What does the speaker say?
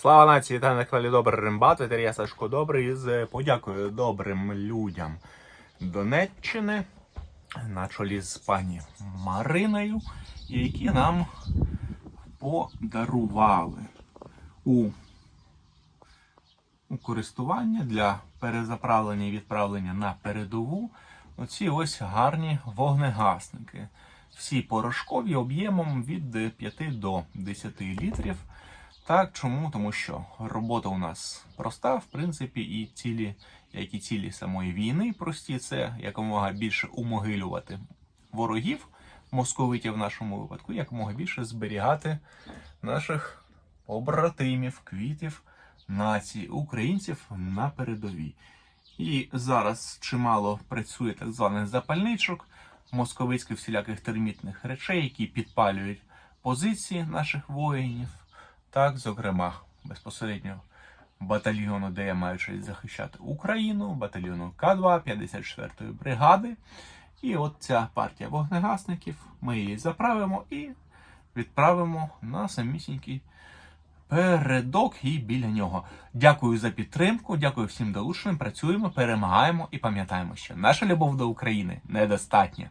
Слава нації та на каналі Добрий Римбат, ветерія Сашко Добрий з подякою добрим людям Донеччини на чолі з пані Мариною, які нам подарували у, у користування для перезаправлення і відправлення на передову оці ось гарні вогнегасники. Всі порошкові об'ємом від 5 до 10 літрів. Так, чому? Тому що робота у нас проста, в принципі, і цілі, як і цілі самої війни, прості, це якомога більше умогилювати ворогів, московитів в нашому випадку, якомога більше зберігати наших побратимів, квітів, нації, українців на передовій. І зараз чимало працює так званих запальничок, московицьких всіляких термітних речей, які підпалюють позиції наших воїнів. Так, зокрема, безпосередньо батальйону, де я маю честь захищати Україну, батальйону К2 54-ї бригади. І от ця партія вогнегасників, ми її заправимо і відправимо на самісінький передок і біля нього. Дякую за підтримку, дякую всім долученим. Працюємо, перемагаємо і пам'ятаємо, що наша любов до України недостатня.